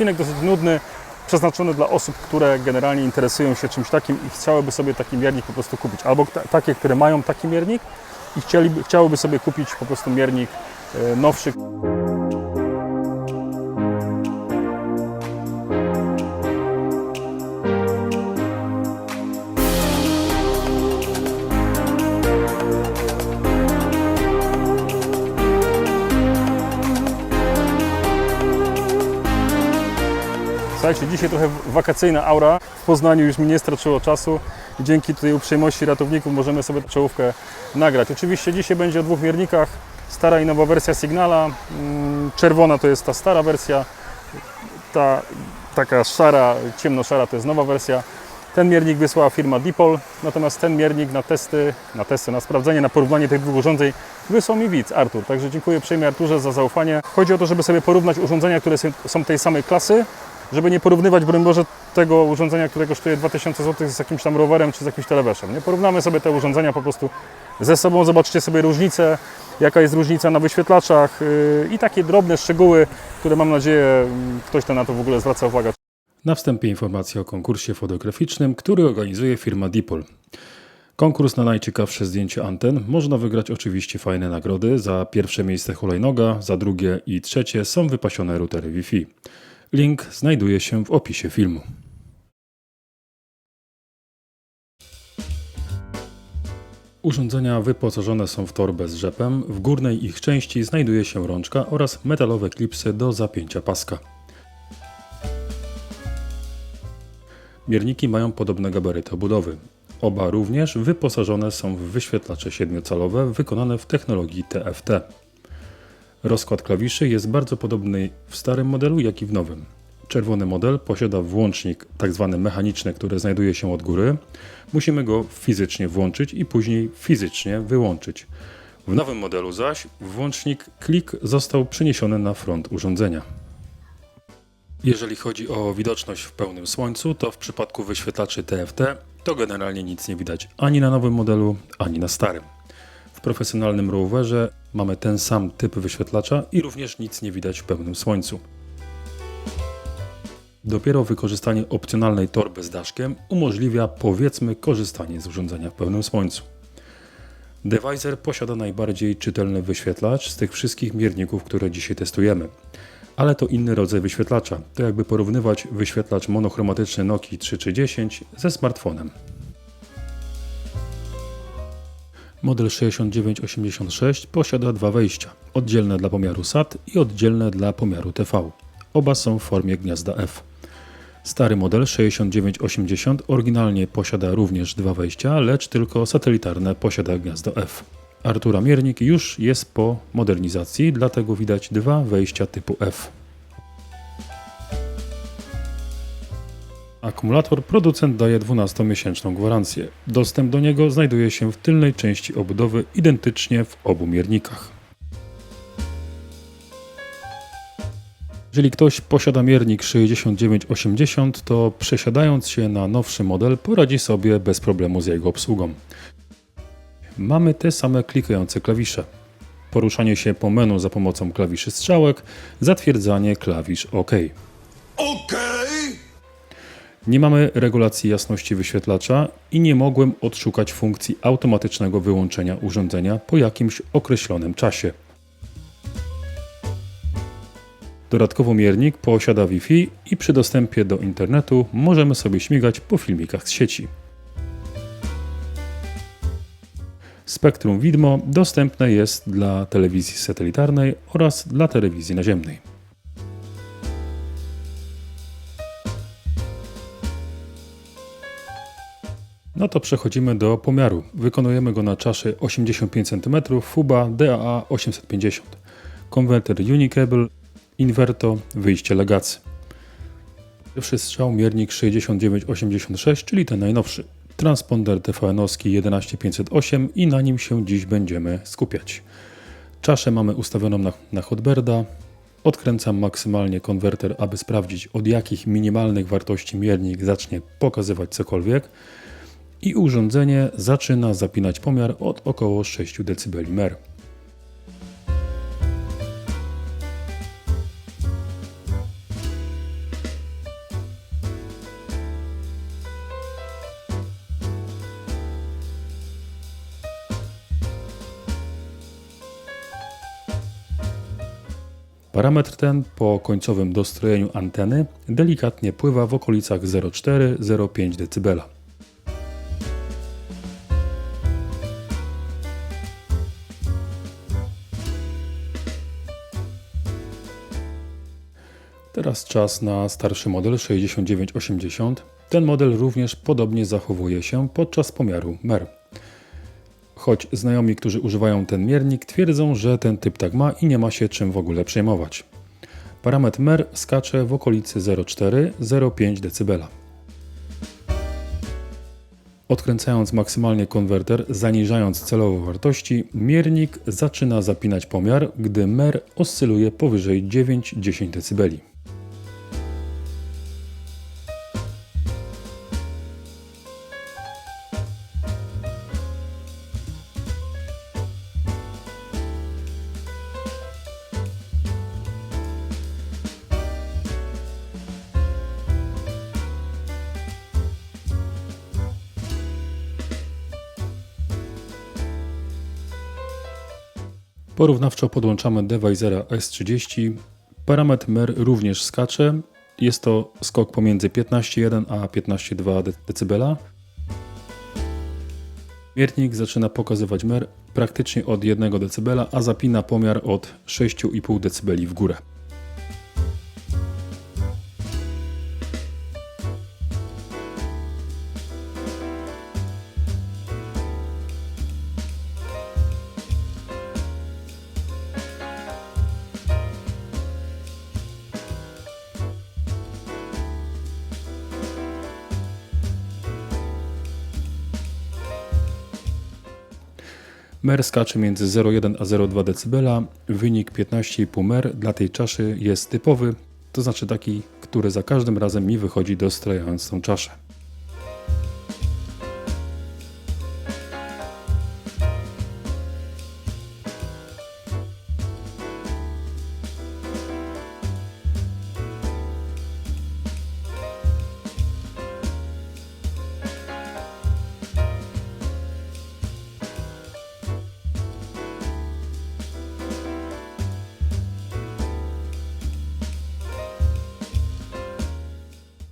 odcinek dosyć nudny, przeznaczony dla osób, które generalnie interesują się czymś takim i chciałyby sobie taki miernik po prostu kupić. Albo ta, takie, które mają taki miernik i chciałyby sobie kupić po prostu miernik e, nowszy. Dzisiaj trochę wakacyjna aura. W Poznaniu już mi nie straciło czasu. Dzięki tej uprzejmości ratowników możemy sobie czołówkę nagrać. Oczywiście dzisiaj będzie o dwóch miernikach. Stara i nowa wersja Signala. Mm, Czerwona to jest ta stara wersja. Ta taka szara, ciemno-szara to jest nowa wersja. Ten miernik wysłała firma Dipol, natomiast ten miernik na testy, na testy, na sprawdzenie, na porównanie tych dwóch urządzeń wysłał mi widz Artur. Także dziękuję uprzejmie Arturze za zaufanie. Chodzi o to, żeby sobie porównać urządzenia, które są tej samej klasy, żeby nie porównywać, broń Boże, tego urządzenia, które kosztuje 2000 zł z jakimś tam rowerem czy z jakimś teleweszem. Nie porównamy sobie te urządzenia po prostu ze sobą, zobaczcie sobie różnicę, jaka jest różnica na wyświetlaczach yy, i takie drobne szczegóły, które mam nadzieję yy, ktoś ten na to w ogóle zwraca uwagę. Na wstępie informacja o konkursie fotograficznym, który organizuje firma Dipol. Konkurs na najciekawsze zdjęcie anten. Można wygrać oczywiście fajne nagrody. Za pierwsze miejsce hulajnoga, za drugie i trzecie są wypasione routery Wi-Fi. Link znajduje się w opisie filmu. Urządzenia wyposażone są w torbę z rzepem. W górnej ich części znajduje się rączka oraz metalowe klipsy do zapięcia paska. Mierniki mają podobne gabaryty obudowy. Oba również wyposażone są w wyświetlacze 7-calowe wykonane w technologii TFT. Rozkład klawiszy jest bardzo podobny w starym modelu, jak i w nowym. Czerwony model posiada włącznik tzw. mechaniczny, który znajduje się od góry. Musimy go fizycznie włączyć i później fizycznie wyłączyć. W nowym modelu zaś włącznik klik został przeniesiony na front urządzenia. Jeżeli chodzi o widoczność w pełnym słońcu, to w przypadku wyświetlaczy TFT to generalnie nic nie widać ani na nowym modelu, ani na starym. W profesjonalnym rowerze mamy ten sam typ wyświetlacza i również nic nie widać w pełnym słońcu. Dopiero wykorzystanie opcjonalnej torby z daszkiem umożliwia powiedzmy korzystanie z urządzenia w pełnym słońcu. Devizer posiada najbardziej czytelny wyświetlacz z tych wszystkich mierników, które dzisiaj testujemy. Ale to inny rodzaj wyświetlacza. To jakby porównywać wyświetlacz monochromatyczny Nokia 3310 ze smartfonem. Model 6986 posiada dwa wejścia, oddzielne dla pomiaru SAT i oddzielne dla pomiaru TV. Oba są w formie gniazda F. Stary model 6980 oryginalnie posiada również dwa wejścia, lecz tylko satelitarne posiada gniazdo F. Artura Miernik już jest po modernizacji, dlatego widać dwa wejścia typu F. Akumulator producent daje 12-miesięczną gwarancję. Dostęp do niego znajduje się w tylnej części obudowy identycznie w obu miernikach. Jeżeli ktoś posiada miernik 6980, to przesiadając się na nowszy model poradzi sobie bez problemu z jego obsługą. Mamy te same klikające klawisze. Poruszanie się po menu za pomocą klawiszy strzałek, zatwierdzanie klawisz OK. Okej! Nie mamy regulacji jasności wyświetlacza i nie mogłem odszukać funkcji automatycznego wyłączenia urządzenia po jakimś określonym czasie. Dodatkowo miernik posiada Wi-Fi i przy dostępie do internetu możemy sobie śmigać po filmikach z sieci. Spektrum widmo dostępne jest dla telewizji satelitarnej oraz dla telewizji naziemnej. No to przechodzimy do pomiaru. Wykonujemy go na czaszy 85 cm FUBA DAA 850. Konwerter Unicable, inwerto, wyjście legacy. Pierwszy strzał miernik 6986, czyli ten najnowszy. Transponder TVN-owski 11508 i na nim się dziś będziemy skupiać. Czaszę mamy ustawioną na, na Hotberda. Odkręcam maksymalnie konwerter, aby sprawdzić od jakich minimalnych wartości miernik zacznie pokazywać cokolwiek i urządzenie zaczyna zapinać pomiar od około 6 dB mer. Parametr ten po końcowym dostrojeniu anteny delikatnie pływa w okolicach 0,4-0,5 dB. Teraz czas na starszy model 6980. Ten model również podobnie zachowuje się podczas pomiaru MER. Choć znajomi, którzy używają ten miernik, twierdzą, że ten typ tak ma i nie ma się czym w ogóle przejmować. Parametr MER skacze w okolicy 0,4-0,5 dB. Odkręcając maksymalnie konwerter, zaniżając celowo wartości, miernik zaczyna zapinać pomiar, gdy MER oscyluje powyżej 9-10 dB. Porównawczo podłączamy Devisera S30. Parametr MER również skacze. Jest to skok pomiędzy 15,1 a 15,2 dB. Miernik zaczyna pokazywać MER praktycznie od 1 dB, a zapina pomiar od 6,5 dB w górę. MER skacze między 0,1 a 0,2 dB. Wynik 15,5 MER dla tej czaszy jest typowy, to znaczy taki, który za każdym razem mi wychodzi dostrajając tą czaszę.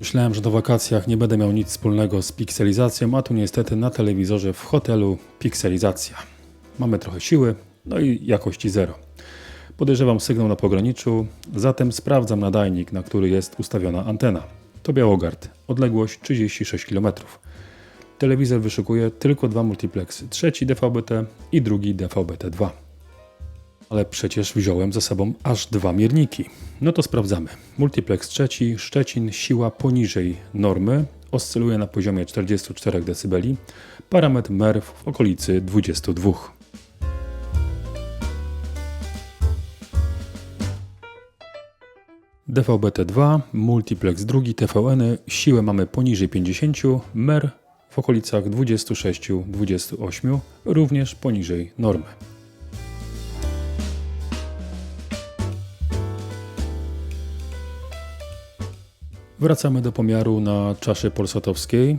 Myślałem, że do wakacjach nie będę miał nic wspólnego z pikselizacją, a tu niestety na telewizorze w hotelu pikselizacja. Mamy trochę siły, no i jakości zero. Podejrzewam sygnał na pograniczu, zatem sprawdzam nadajnik, na który jest ustawiona antena. To Białogard, odległość 36 km. Telewizor wyszukuje tylko dwa multiplexy, trzeci DVB-T i drugi DVB-T2. Ale przecież wziąłem ze sobą aż dwa mierniki. No to sprawdzamy. Multiplex trzeci, Szczecin, siła poniżej normy, oscyluje na poziomie 44 dB, parametr MER w okolicy 22. DVB-T2, multiplex drugi, TVN, siłę mamy poniżej 50, MER w okolicach 26-28, również poniżej normy. Wracamy do pomiaru na czaszy polsatowskiej.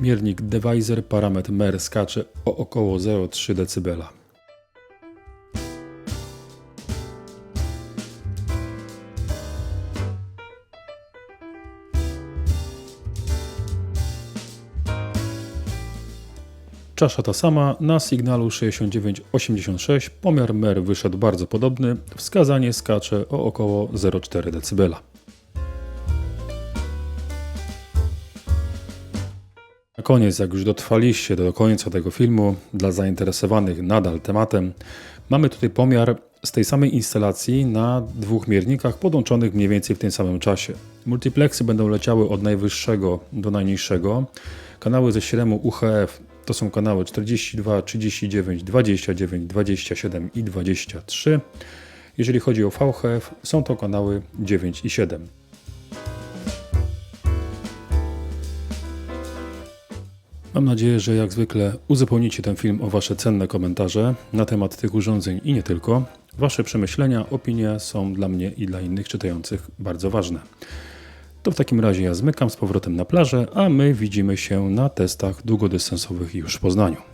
Miernik Deviser, parametr MER skacze o około 0,3 dB. Czasza ta sama, na sygnalu 6986 pomiar MER wyszedł bardzo podobny, wskazanie skacze o około 0,4 dB. Na koniec, jak już dotrwaliście do końca tego filmu, dla zainteresowanych nadal tematem, mamy tutaj pomiar z tej samej instalacji na dwóch miernikach podłączonych mniej więcej w tym samym czasie. Multiplexy będą leciały od najwyższego do najniższego. Kanały ze śremu UHF to są kanały 42, 39, 29, 27 i 23. Jeżeli chodzi o VHF, są to kanały 9 i 7. Mam nadzieję, że jak zwykle uzupełnicie ten film o Wasze cenne komentarze na temat tych urządzeń i nie tylko. Wasze przemyślenia, opinie są dla mnie i dla innych czytających bardzo ważne. To w takim razie ja zmykam z powrotem na plażę, a my widzimy się na testach długodystansowych już w Poznaniu.